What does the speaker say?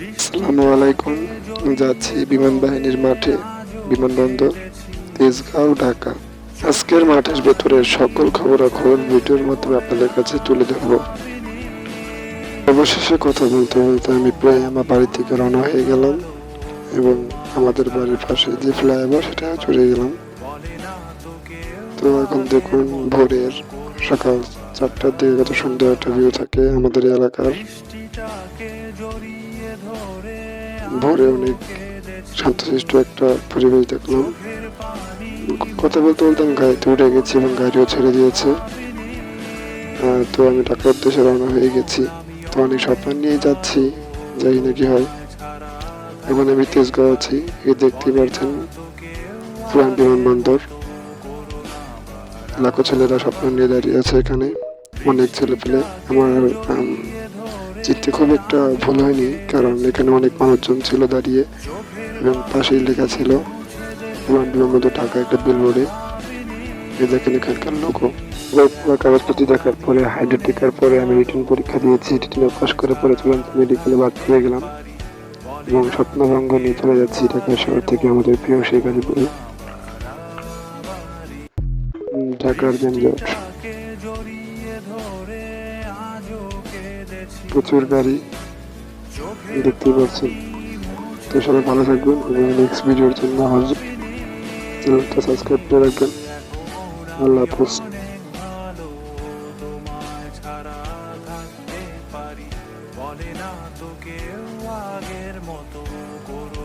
আসসালামু আলাইকুম। যাচ্ছি বিমান বাহিনীর মাঠে, বিমানবন্দর, তেজগাঁও, ঢাকা। আজকের মাঠের ভেতরের সকল খবরাখবর ভিডিওর মাধ্যমে আপনাদের কাছে তুলে ধরব। অবশেষে কথা বলতে বলতে আমি প্রায় আমার বাড়ি থেকে রওনা হয়ে গেলাম এবং আমাদের বাড়ির পাশে যে ফ্লাইওভার, সেটা চলে গেলাম। তো এখন দেখুন, ভোরের সকাল চারটার দিকে কত সুন্দর একটা ভিউ থাকে আমাদের এলাকার। ভোরে অনেক শান্তশিষ্ট একটা পরিবেশ দেখলাম। কথা বলতে বলতে আমি গাড়িতে উঠে গেছি এবং গাড়িও ছেড়ে দিয়েছে। তো আমি ঢাকার উদ্দেশ্যে রওনা হয়ে গেছি। তো অনেক স্বপ্ন নিয়ে যাচ্ছি যাই না কি হয়। এখন আমি তেজগাঁও আছি এই দেখতেই পারছেন পুরান বিমানবন্দর। লাখো ছেলেরা স্বপ্ন নিয়ে দাঁড়িয়ে আছে এখানে। অনেক ছেলে পেলে আমার চিনতে খুব একটা ভুল হয়নি, কারণ এখানে অনেক মানুষজন ছিল দাঁড়িয়ে, এবং পাশেই লেখা ছিল বিমানবন্দর ঢাকা একটা বিলবোর্ডে এই দেখেন এখানকার লোকও। কাগজপত্র দেখার পরে হাইড্রেট দেখার পরে আমি রিটার্ন পরীক্ষা দিয়েছি রিটার্নে পাশ করে পরে চূড়ান্ত মেডিকেলে বাদ পেয়ে গেলাম। এবং স্বপ্নভঙ্গ নিয়ে চলে যাচ্ছি ঢাকা শহর থেকে আমাদের প্রিয় সেই গাজীপুরে। ঢাকার যানজট। প্রচুর গাড়ি দেখতে পাচ্ছেন। তো সবাই ভালো থাকবেন এবং নেক্সট ভিডিওর জন্য আমার চ্যানেলটা সাবস্ক্রাইব করে রাখবেন। আল্লাহ হাফুজ। বলে না তো আগের মতো করো